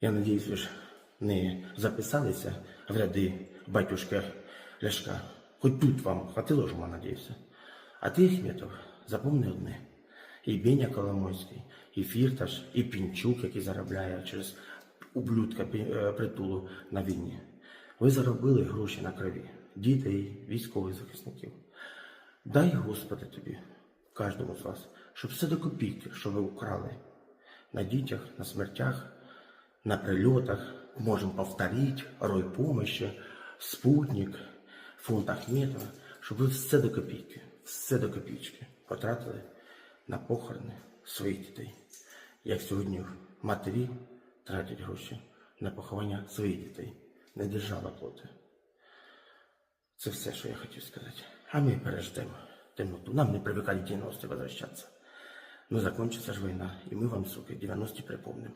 Я надіюсь, ви ж не записалися в ряди батюшки Ляшка. Хоч тут вам хватило ж, надіюся. А ти, Ахметов, запомни одне. І Беня Коломойський, і Фірташ, і Пінчук, який заробляє через ублюдка е, притулу на війні. Ви заробили гроші на крові, дітей, військових захисників. Дай, Господи, тобі, кожному з вас, щоб все до копійки, що ви украли на дітях, на смертях, на прильотах, можемо повторити, рой помощи, спутник, фонд Ахметова, щоб ви все до копійки, все до копійки потратили на похорони своїх дітей. Як сьогодні матері тратять гроші на поховання своїх дітей, не держава платить. Це все, що я хотів сказати. А ми переждемо темноту. Нам не привикали в 90-ті возвращаться. Ну, закончится же война, и мы вам, сука, 90-ті припомним.